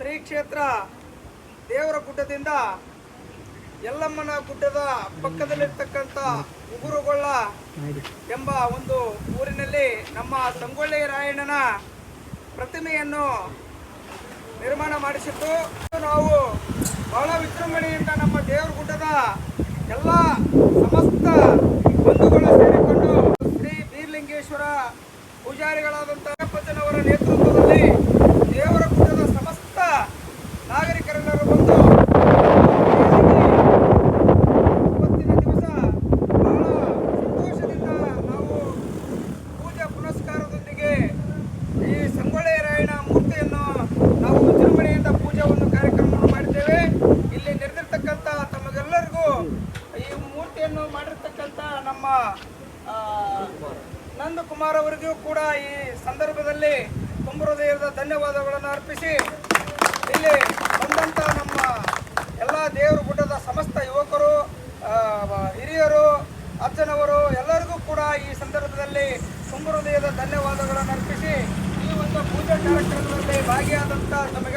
ಶ್ರೀ ಕ್ಷೇತ್ರ ದೇವರ ಗುಡ್ಡದಿಂದ ಯಲ್ಲಮ್ಮನ ಗುಡ್ಡದ ಪಕ್ಕದಲ್ಲಿರ್ತಕ್ಕಂಥ ಉಗುರುಗೊಳ್ಳ ಎಂಬ ಒಂದು ಊರಿನಲ್ಲಿ ನಮ್ಮ ಸಂಗೊಳ್ಳಿ ರಾಯಣ್ಣನ ಪ್ರತಿಮೆಯನ್ನು ನಿರ್ಮಾಣ ಮಾಡಿಸಿದ್ದು. ನಾವು ಬಹಳ ವಿಜೃಂಭಣೆಯಿಂದ ನಮ್ಮ ದೇವರ ಗುಡ್ಡದ ಎಲ್ಲ ಸಮಸ್ತ ಬಂಧುಗಳು ಸೇರಿಕೊಂಡು ಶ್ರೀ ಬೀರ್ಲಿಂಗೇಶ್ವರ ಪೂಜಾರಿಗಳಾದಂಥ ಜನವರ ನೇತೃತ್ವದಲ್ಲಿ ದೇವರ ಗುಡ್ಡದ ಸಮಸ್ತ ನಾಗರಿಕರೆಲ್ಲರೂ ಬಂದು ಇವತ್ತಿನ ದಿವಸ ಬಹಳ ಸಂತೋಷದಿಂದ ನಾವು ಪೂಜಾ ಪುನಸ್ಕಾರದೊಂದಿಗೆ ಈ ಸಂಗೊಳ್ಳಿ ರಾಯಣ ಮೂರ್ತಿಯನ್ನು ನಾವು ವಿಜೃಂಭಣೆಯಿಂದ ಪೂಜಾವನ್ನು ಕಾರ್ಯಕ್ರಮವನ್ನು ಮಾಡಿದ್ದೇವೆ ಇಲ್ಲಿ ನೆರೆದಿರ್ತಕ್ಕಂಥ ತಮಗೆಲ್ಲರಿಗೂ ಈ ಮೂರ್ತಿಯನ್ನು ಮಾಡಿರ್ತಕ್ಕಂಥ ನಮ್ಮ ನಂದಕುಮಾರ್ ಅವರಿಗೂ ಕೂಡ ಈ ಸಂದರ್ಭದಲ್ಲಿ ತುಂಬ ಹೃದಯದ ಧನ್ಯವಾದಗಳನ್ನು ಅರ್ಪಿಸಿ, ಇಲ್ಲಿ ಬಂದಂಥ ನಮ್ಮ ಎಲ್ಲ ದೇವರ ಗುಡ್ಡದ ಸಮಸ್ತ ಯುವಕರು ಹಿರಿಯರು, ಅಜ್ಜನವರು, ಎಲ್ಲರಿಗೂ ಕೂಡ ಈ ಸಂದರ್ಭದಲ್ಲಿ ತುಂಬ ಹೃದಯದ ಧನ್ಯವಾದಗಳನ್ನು ಅರ್ಪಿಸಿ, ಈ ಒಂದು ಪೂಜಾ ಕಾರ್ಯಕ್ರಮದಲ್ಲಿ ಭಾಗಿಯಾದಂಥ ಮತ್ತೊಮ್ಮೆ